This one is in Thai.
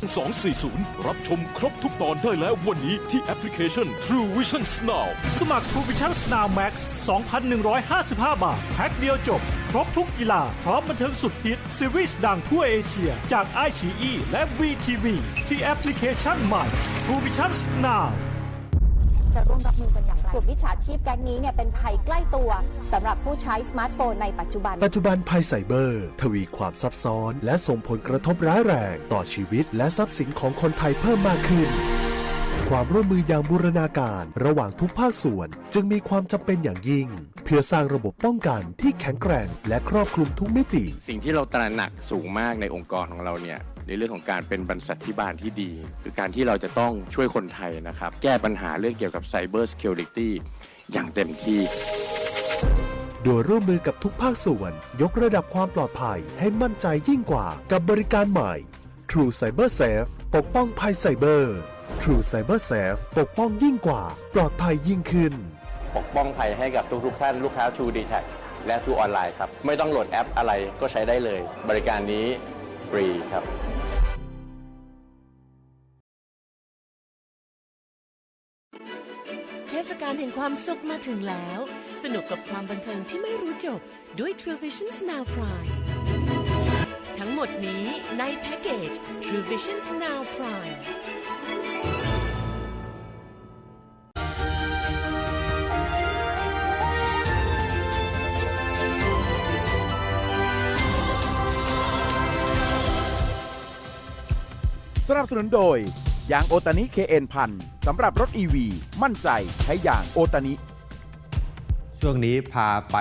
240 รับชมครบทุกตอนได้แล้ววันนี้ที่แอปพลิเคชัน True Vision Now สมัคร True Vision Now Max 2,155 บาท แพ็คเดียวจบ ครบทุกกีฬา พร้อมบันเทิงสุดฮิต ซีรีส์ดังทั่วเอเชีย จาก iQIYI และ VTV ที่แอปพลิเคชันใหม่ True Vision Now จะร่วมรับมือกันอย่างไรกลุ่มมิจฉาชีพแก๊งนี้เนี่ยเป็นภัยใกล้ตัวสำหรับผู้ใช้สมาร์ทโฟนในปัจจุบัน ปัจจุบันภัยไซเบอร์ ทวีความซับซ้อน และส่งผลกระทบร้ายแรง ต่อชีวิตและทรัพย์สินของคนไทยเพิ่มมากขึ้นความร่วมมืออย่างบูรณาการ ระหว่างทุกภาคส่วน จึงมีความจำเป็นอย่างยิ่งเพื่อสร้างระบบป้องกันที่แข็งแกร่งและครอบคลุมทุกมิติ สิ่งที่เราตระหนักสูงมากในองค์กรของเราเนี่ยในเรื่องของการเป็นบรรษัทธิบาลที่ดี คือการที่เราจะต้องช่วยคนไทยนะครับ แก้ปัญหาเรื่องเกี่ยวกับ Cyber Security อย่างเต็มที่ โดยร่วมมือกับทุกภาคส่วน ยกระดับความปลอดภัยให้มั่นใจยิ่งกว่ากับบริการใหม่ True Cyber Safe ปกป้องภัยไซเบอร์ True Cyber Safe ปกป้องยิ่งกว่า ปลอดภัยยิ่งขึ้น ปกป้องภัยให้กับทุกๆท่านลูกค้า True d e t a c และ True ออนไลน์ครับ ไม่ต้องโหลดแอปอะไรก็ใช้ได้เลย บริการนี้ฟรีครับเทศกาลแห่งความสุขมาถึงแล้ว สนุกกับความบันเทิงที่ไม่รู้จบด้วย True Vision Now Prime ทั้งหมดนี้ในแพ็กเกจ True Vision Now Prime สนับสนุนโดยยางโอตานิเคเอ็นพันสำหรับรถ EV มั่นใจใช้ยางโอตานิ ช่วงนี้พาไป